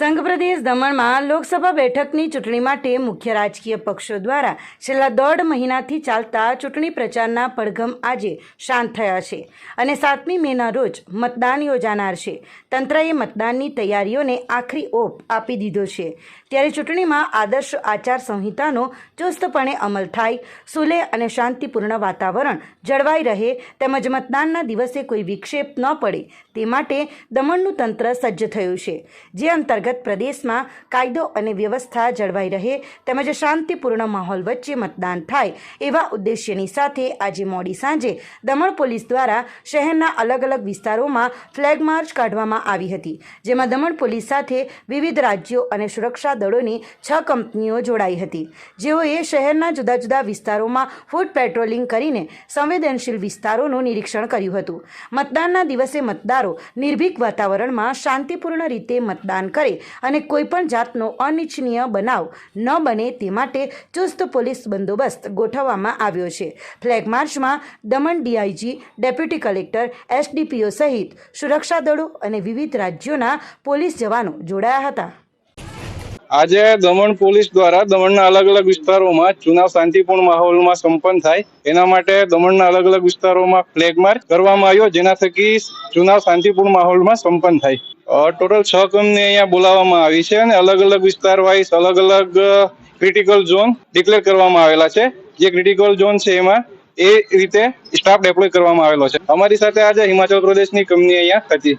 સંઘપ્રદેશ દમણમાં લોકસભા બેઠકની ચૂંટણી માટે મુખ્ય રાજકીય પક્ષો દ્વારા છેલ્લા દોઢ મહિનાથી ચાલતા ચૂંટણી પ્રચારના પડઘમ આજે શાંત થયા છે અને સાતમી મેના રોજ મતદાન યોજાનાર છે. તંત્રએ મતદાનની તૈયારીઓને આખરી ઓપ આપી દીધો છે. ત્યારે ચૂંટણીમાં આદર્શ આચાર સંહિતાનો ચુસ્તપણે અમલ થાય, સુલે અને શાંતિપૂર્ણ વાતાવરણ જળવાઈ રહે તેમજ મતદાનના દિવસે કોઈ વિક્ષેપ ન પડે તે માટે દમણનું તંત્ર સજ્જ થયું છે. જે અંતર્ગત પ્રદેશમાં કાયદો અને વ્યવસ્થા જળવાઈ રહે તેમજ શાંતિપૂર્ણ માહોલ વચ્ચે મતદાન થાય એવા ઉદ્દેશ્યની સાથે આજે મોડી સાંજે દમણ પોલીસ દ્વારા શહેરના અલગ અલગ વિસ્તારોમાં ફ્લેગ માર્ચ કાઢવામાં આવી હતી, જેમાં દમણ પોલીસ સાથે વિવિધ રાજ્યો અને સુરક્ષા દળોની છ કંપનીઓ જોડાઈ હતી. જેઓએ શહેરના જુદા જુદા વિસ્તારોમાં ફૂટ પેટ્રોલિંગ કરીને સંવેદનશીલ વિસ્તારોનું નિરીક્ષણ કર્યું હતું. મતદાનના દિવસે મતદારો નિર્ભીક વાતાવરણમાં શાંતિપૂર્ણ રીતે મતદાન કરે અને કોઈપણ જાતનો અનિચ્છનીય બનાવ ન બને તે માટે ચુસ્ત પોલીસ બંદોબસ્ત ગોઠવવામાં આવ્યો છે. ફ્લેગ માર્ચમાં Daman DIG, deputy collector, SDPO સહિત સુરક્ષા દળો અને વિવિધ રાજ્યોના પોલીસ જવાનો જોડાયા હતા. આજે દમણ પોલીસ દ્વારા દમણના અલગ અલગ વિસ્તારોમાં ચુનાવ શાંતિપૂર્ણ માહોલમાં સંપન્ન થાય. એના માટે દમણના અલગ અલગ વિસ્તારોમાં ફ્લેગ માર્ચ કરવામાં આવ્યો, જેના થકી ચુનાવ શાંતિપૂર્ણ માહોલમાં સંપન્ન થાય. ટોટલ છ કંપની અહીંયા બોલાવવામાં આવી છે અને અલગ અલગ વિસ્તાર વાઇઝ અલગ અલગ ક્રિટિકલ ઝોન ડિક્લેર કરવામાં આવેલા છે. જે ક્રિટિકલ ઝોન છે એમાં એ રીતે સ્ટાફ ડેપ્લોય કરવામાં આવેલો છે. અમારી સાથે આજે હિમાચલ પ્રદેશની કંપની અહીંયા હતી.